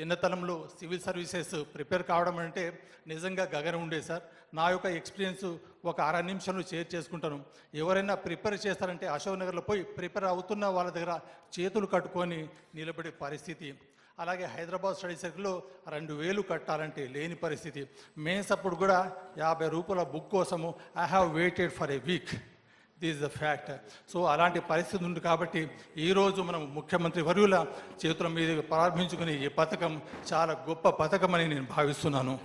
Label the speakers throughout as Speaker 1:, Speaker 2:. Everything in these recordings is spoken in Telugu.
Speaker 1: చిన్నతనంలో సివిల్ సర్వీసెస్ ప్రిపేర్ కావడం అంటే నిజంగా గగనం ఉండే సార్. నా యొక్క ఎక్స్పీరియన్స్ ఒక అర నిమిషంలో షేర్ చేసుకుంటాను. ఎవరైనా ప్రిపేర్ చేస్తారంటే అశోక్ నగర్లో పోయి ప్రిపేర్ అవుతున్న వాళ్ళ దగ్గర చేతులు కట్టుకొని నిలబడే పరిస్థితి. అలాగే హైదరాబాద్ స్టడీ సర్కిల్లో రెండు వేలు కట్టాలంటే లేని పరిస్థితి. మేన్స్ అప్పుడు కూడా యాభై రూపాయల బుక్ కోసము I have waited for a week this the fact so అలాంటి పరిస్థితి ఉంది కాబట్టి ఈరోజు మనం ముఖ్యమంత్రి వర్యుల చేతుల మీద ప్రారంభించుకునే ఈ పథకం చాలా గొప్ప పథకం అని నేను భావిస్తున్నాను.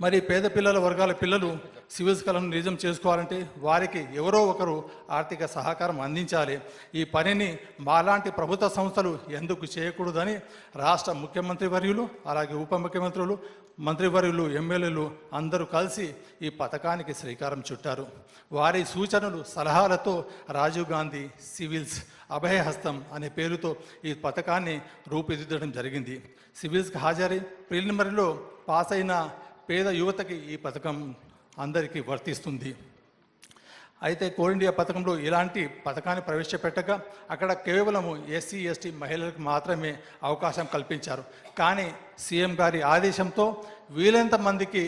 Speaker 1: మరి పేద పిల్లల వర్గాల పిల్లలు సివిల్స్ కళను నిజం చేసుకోవాలంటే వారికి ఎవరో ఒకరు ఆర్థిక సహకారం అందించాలి. ఈ పనిని మాలాంటి ప్రభుత్వ సంస్థలు ఎందుకు చేయకూడదని రాష్ట్ర ముఖ్యమంత్రి వర్యులు అలాగే ఉప ముఖ్యమంత్రులు మంత్రివర్యులు ఎమ్మెల్యేలు అందరూ కలిసి ఈ పథకానికి శ్రీకారం చుట్టారు. వారి సూచనలు సలహాలతో రాజీవ్ గాంధీ సివిల్స్ అభయహస్తం అనే పేరుతో ఈ పథకాన్ని రూపుదిద్దడం జరిగింది. సివిల్స్కి హాజరై ప్రిలిమినరీలో పాస్ అయిన పేద యువతకి ఈ పథకం అందరికీ వర్తిస్తుంది. అయితే కోల్ ఇండియా పథకంలో ఇలాంటి పథకాన్ని ప్రవేశపెట్టక అక్కడ కేవలము ఎస్సీ ఎస్టీ మహిళలకు మాత్రమే అవకాశం కల్పించారు. కానీ సీఎం గారి ఆదేశంతో వీలైనంత మందికి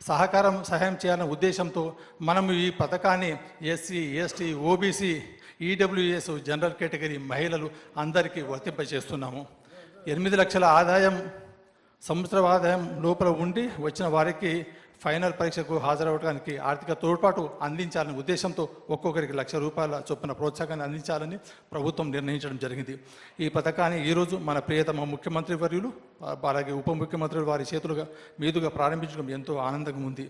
Speaker 1: సహకారం సహాయం చేయాలనే ఉద్దేశంతో మనం ఈ పథకాన్ని SC ST OBC EWS general category మహిళలు అందరికీ వర్తింపజేస్తున్నాము. ఎనిమిది లక్షల ఆదాయం సంవత్సర ఆదాయం లోపల ఉండి వచ్చిన వారికి ఫైనల్ పరీక్షకు హాజరవడానికి ఆర్థిక తోడ్పాటు అందించాలనే ఉద్దేశంతో ఒక్కొక్కరికి లక్ష రూపాయల చొప్పున ప్రోత్సాహాన్ని అందించాలని ప్రభుత్వం నిర్ణయించడం జరిగింది. ఈ పథకాన్ని ఈరోజు మన ప్రియతమ ముఖ్యమంత్రి వర్యులు అలాగే ఉప ముఖ్యమంత్రులు వారి చేతులుగా మీదుగా ప్రారంభించడం ఎంతో ఆనందంగా ఉంది.